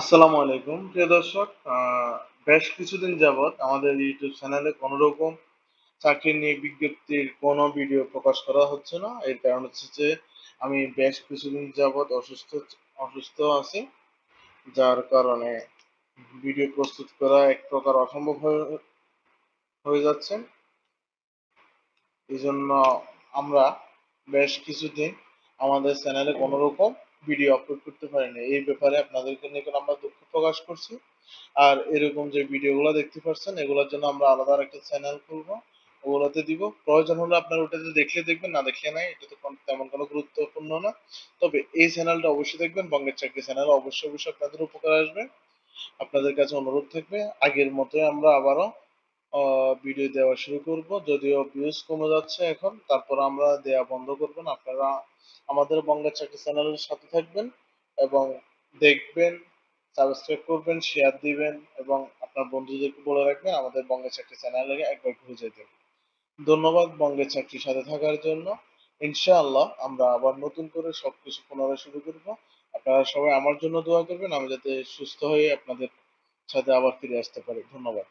আসসালামু আলাইকুম, প্রিয় দর্শক। বেশ কিছুদিন যাবৎ আমাদের ইউটিউব চ্যানেলে কোনো রকম চাকরি নিয়ে বিজ্ঞপ্তির কোনো ভিডিও প্রকাশ করা হচ্ছে না। এর কারণ হচ্ছে যে, আমি বেশ কিছুদিন যাবৎ অসুস্থ অসুস্থ আছি, যার কারণে ভিডিও প্রস্তুত করা এক প্রকার অসম্ভব হয়ে যাচ্ছে। এই জন্য আমরা বেশ কিছুদিন আমাদের চ্যানেলে কোনো রকম ভিডিও আপলোড করতে পারিনি। এই ব্যাপারে আপনাদেরকে নিয়ে আমরা দুঃখ প্রকাশ করছি। আর এরকম যে ভিডিওগুলো দেখতে পাচ্ছেন এগুলোর জন্য আমরা আলাদা একটা চ্যানেল খুলবো। ওগুলোতে দিব। প্রয়োজন হলে আপনার ওটাতে দেখলে দেখবেন, না দেখলে নাই, এটা তো তেমন কোনো গুরুত্বপূর্ণ না। তবে এই চ্যানেলটা অবশ্যই দেখবেন, বঙ্গের চাকরি চ্যানেল অবশ্যই অবশ্যই আপনাদের উপকার আসবে। আপনাদের কাছে অনুরোধ থাকবে, আগের মতোই আমরা আবারও ভিডিও দেওয়া শুরু করব। যদিও ভিউজ কমে যাচ্ছে এখন, তারপর আমরা দেয়া বন্ধ করব না। আপনারা আমাদের বঙ্গের চাকরি চ্যানেলের সাথে থাকবেন এবং দেখবেন সাবস্ক্রাইব করবেন শেয়ার দিবেন এবং আপনার বন্ধুদেরকে বলে রাখবেন, আমাদের বঙ্গের চাকরি চ্যানেলে একবার ঘুরে যেতে ধন্যবাদ বঙ্গের চাকরির সাথে থাকার জন্য। ইনশাআল্লাহ আমরা আবার নতুন করে সবকিছু পুনরায় শুরু করব। আপনারা সবাই আমার জন্য দোয়া করবেন, আমি যাতে সুস্থ হয়ে আপনাদের সাথে আবার ফিরে আসতে পারি। ধন্যবাদ।